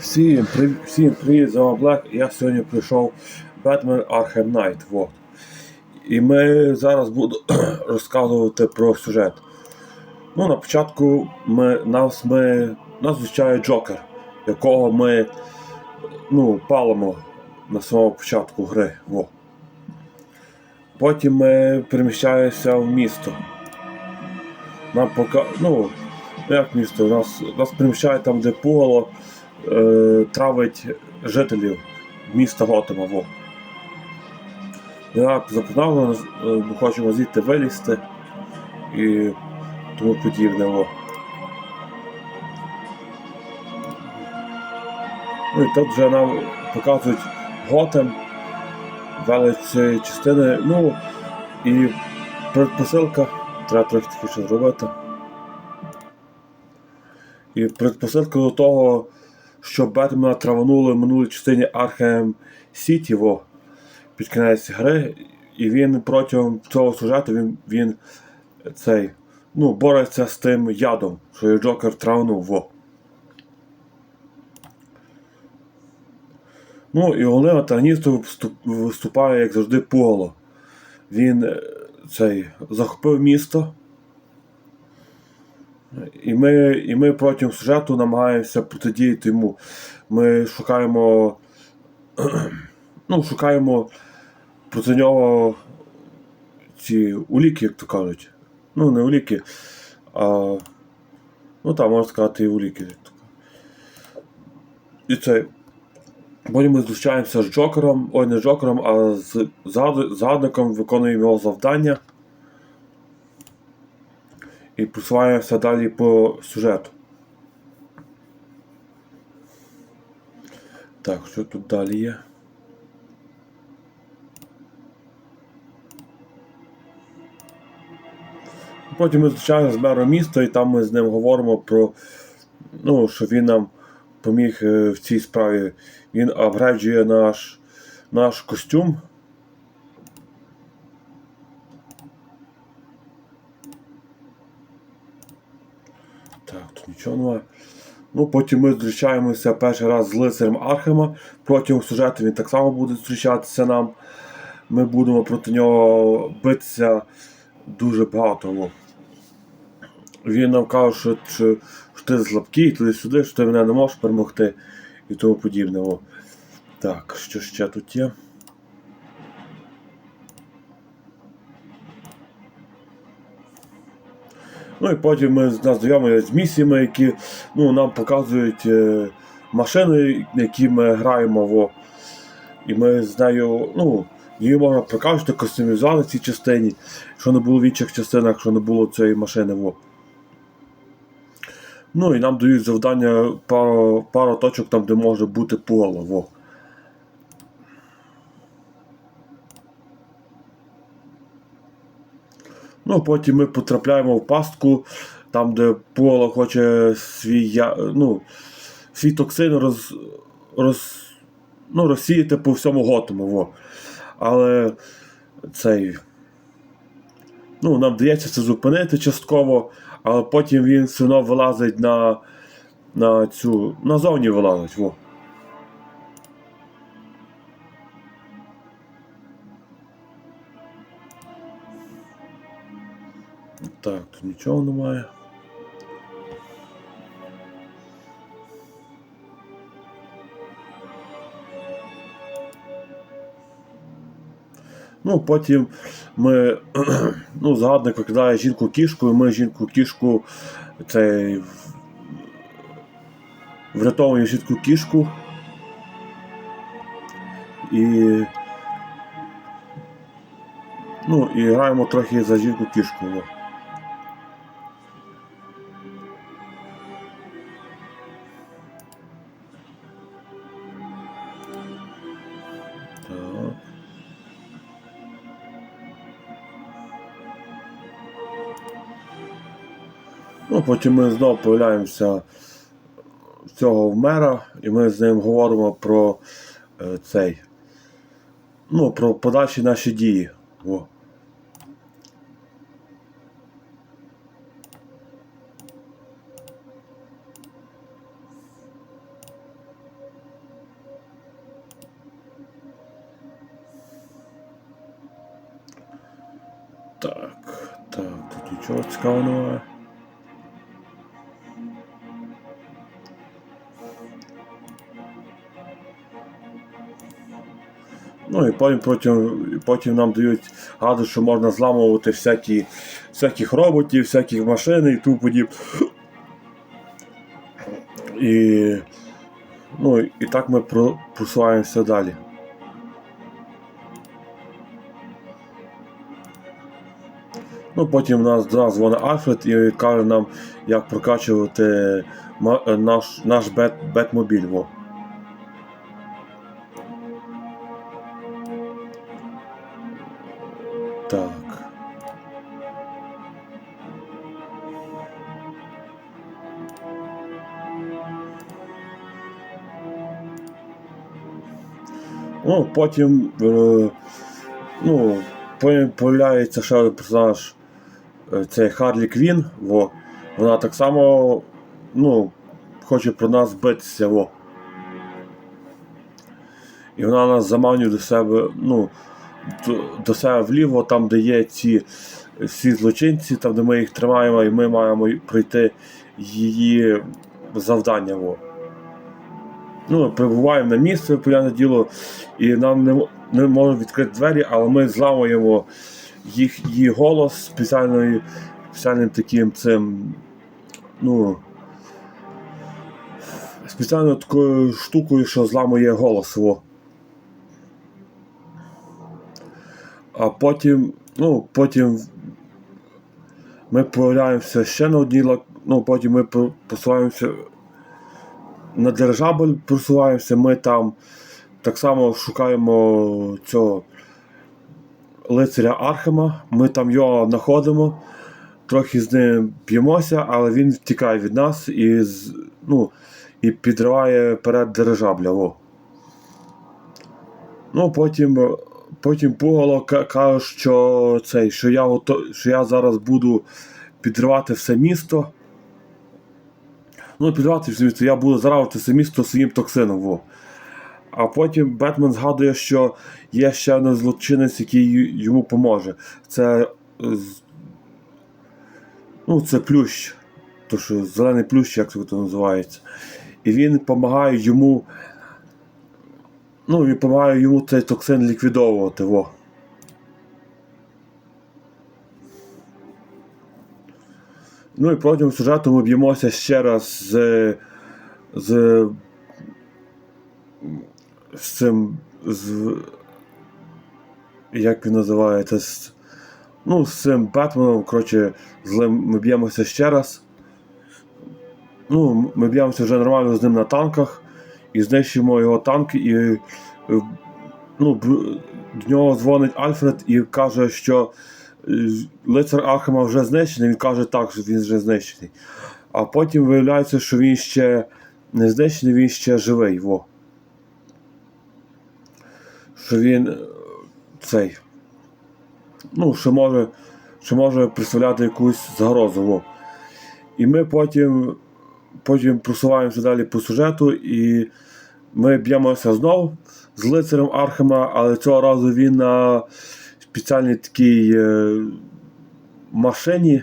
Всім, при... Всім привіт, з вами Блек. Я сьогодні прийшов Batman Arkham Knight. Вот. І ми зараз буду розказувати про сюжет. Ну, на початку ми, нас, ми, нас зустрічає Джокер, якого ми ну, палимо на самому початку гри. Во. Потім ми переміщаємося в місто. Нам пока... Ну, як місто? Нас, нас переміщають там, де пугало е, травить жителів міста Готема. Во. Я запознав, ми хочемо звідти вилізти і тому подібне. Во. Ну і тут вже нам показують Готем, велич частини. Ну і предпосилка, треба трохи таке зробити. І предпосилка до того, що Бетмена траванули в минулій частині Arkham City во, під кінець гри, і він протягом цього сюжету він, він цей, ну, бореться з тим ядом, що його Джокер травнув. Ну і головним антагоністом виступає, як завжди, Пугало. Він е, цей, захопив місто. І ми, і ми протягом сюжету намагаємося протидіяти йому. Ми шукаємо. ну, шукаємо проти нього ці уліки, як то кажуть. Ну, не уліки, а. Ну так, можна сказати, і уліки. як то. І це. Потім ми зустрічаємося з Джокером, ой, не з Джокером, а з згад- згадником, виконуємо його завдання просуваємося далі по сюжету. Так, що тут далі є? Потім ми зустрічаємося з мером міста, і там ми з ним говоримо про, ну, що він нам поміг е, в цій справі. Він апгрейджує наш, наш костюм. Так, тут нічого. Ну, потім ми зустрічаємося перший раз з лицарем Архема. Протягом сюжету він так само буде зустрічатися нам. Ми будемо проти нього битися дуже багато. Він нам каже, що, що, що ти слабкий, туди-сюди, що ти мене не можеш перемогти і тому подібне. Так, що ще тут є? Ну і потім ми знайомі з місіями, які ну, нам показують е, машини, які ми граємо. Во. І ми з нею, ну, її можна прокачувати, кастомізувати в цій частині, що не було в інших частинах, що не було цієї машини. Во. Ну і нам дають завдання пару, пару точок там, де може бути поле. Во. Ну, потім ми потрапляємо в пастку, там, де Поло хоче свій, ну, свій токсин роз, роз, ну, розсіяти по всьому Готему. Во. Але цей. Ну, нам вдається це зупинити частково, але потім він все одно вилазить на, на цю. назовні вилазить. Во. Так, тут нічого немає. Ну, потім ми, ну, згадник викидає жінку кішку, і ми жінку кішку цей врятовуємо жінку кішку. І. Ну, і граємо трохи за жінку кішку. Ну, Потім ми знову появляємося цього в мера, і ми з ним говоримо про е, цей, ну, про подальші наші дії. О. Так, так, тут нічого цікавого немає. Ну і потім, потім, потім нам дають гаду, що можна зламувати всякі, всяких роботів, всяких машин і подібне. І, ну, і так ми про- просуваємося далі. Ну, потім нас, дзвонить Альфред і каже нам, як прокачувати наш, наш бет, бетмобіль. Во. Ну, потім, е, ну, появляється ще персонаж, е, це Харлі Квін, во. Вона так само, ну, хоче про нас битися, во. І вона нас заманює до себе, ну, до себе вліво, там, де є ці всі злочинці, там, де ми їх тримаємо, і ми маємо пройти її завдання. Во. Ну, ми прибуваємо на місце, понятне діло, і нам не, не можуть відкрити двері, але ми зламуємо їх, її голос спеціальною, спеціальним таким цим, ну, спеціальною такою штукою, що зламує голос. А потім, ну, потім ми появляємося ще на одній лок... ну, потім ми по- посуваємося на дирижабль просуваємося, ми там так само шукаємо цього лицаря Архема, ми там його знаходимо, трохи з ним б'ємося, але він втікає від нас і, ну, і підриває перед дирижабля. Во. Ну, потім, потім Пугало каже, що, цей, що, я, що я зараз буду підривати все місто. Ну, підривати все місто, я буду заражувати все місто своїм токсином. Во. А потім Бетмен згадує, що є ще один злочинець, який йому поможе. Це, е, ну, це плющ. То, що зелений плющ, як це називається. І він допомагає йому. Ну, він допомагає йому цей токсин ліквідовувати. Во. Ну і протягом сюжету ми б'ємося ще раз з. з. з цим. з. як він називається? З, ну, з цим Бетменом, коротше, злим ми б'ємося ще раз. Ну, ми б'ємося вже нормально з ним на танках і знищуємо його танки і. Ну, до нього дзвонить Альфред і каже, що лицар Архема вже знищений, він каже так, що він вже знищений. А потім виявляється, що він ще не знищений, він ще живий. Во. Що він е, цей. Ну, що може, що може представляти якусь загрозу. Во. І ми потім, потім просуваємося далі по сюжету, і ми б'ємося знову з лицарем Архема, але цього разу він на спеціальній такій е, машині,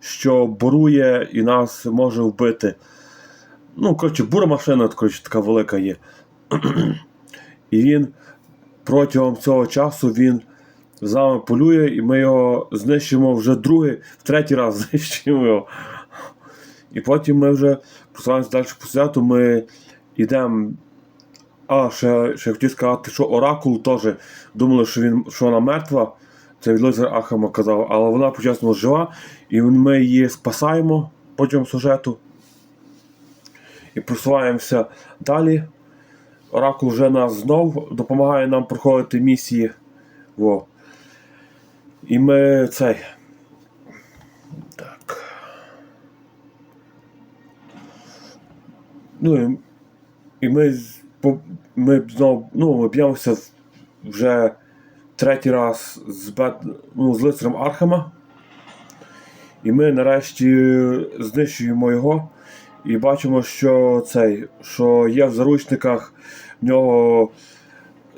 що борує і нас може вбити. Ну, коротше, бура машина коротше, така велика є. І він протягом цього часу він з нами полює, і ми його знищимо вже другий, в третій раз знищимо його. І потім ми вже просуваємося далі по сюжету, ми йдемо. А, ще, ще хотів сказати, що Оракул теж думали, що, він, що вона мертва. Це від Лизера Ахама казав, але вона почесно жива, і ми її спасаємо протягом сюжету. І просуваємося далі. Оракул вже нас знов допомагає нам проходити місії. Во. І ми цей. Так. Ну і, і ми, по- ми знову ну, ми б'ємося вже третій раз з, Бет, ну, з лицарем Архема. І ми нарешті знищуємо його. І бачимо, що цей, що є в заручниках в нього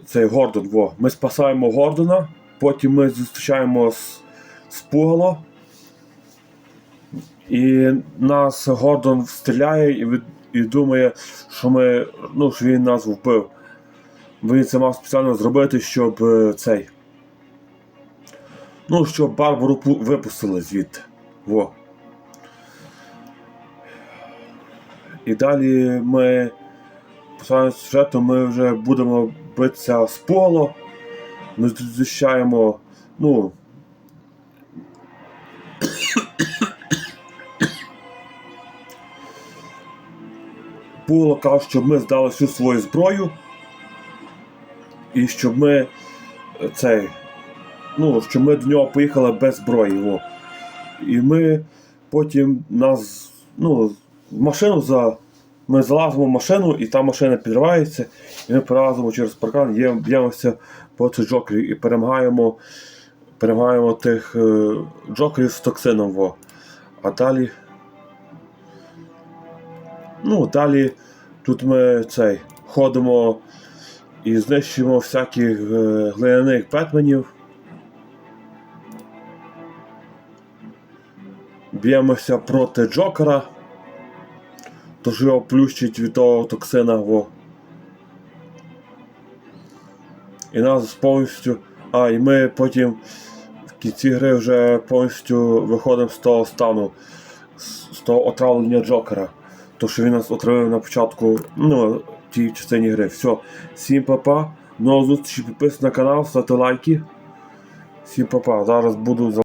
цей Гордон. Во. Ми спасаємо Гордона, потім ми зустрічаємо з спугало. І нас Гордон стріляє і, від- і думає, що ми. Ну, що він нас вбив. Він це мав спеціально зробити, щоб е, цей. Ну, щоб Барбару випустили звідти. Во. І далі ми по сюжету ми вже будемо битися з поло. Ми зустрічаємо, ну. Пуло каже, щоб ми здали всю свою зброю. І щоб ми е, цей. Ну, щоб ми до нього поїхали без зброї. О. І ми потім нас. Ну, в машину за. Ми залазимо в машину, і та машина підривається, і ми перелазимо через паркан, б'ємося по цих джокерів і перемагаємо, перемагаємо тих е, джокерів з токсином. Во. А далі. Ну, далі тут ми цей, ходимо і знищуємо всяких е, глиняних бетменів. Б'ємося проти Джокера. Тож його плющить від того токсина. Во. І нас повністю. А, і ми потім в кінці гри вже повністю виходимо з того стану, з того отравлення Джокера. То, що він нас отравив на початку, ну, тій частині гри. Все. Всім папа. До зустрічі, підписуйтесь на канал, ставте лайки. Всім папа. Зараз буду за.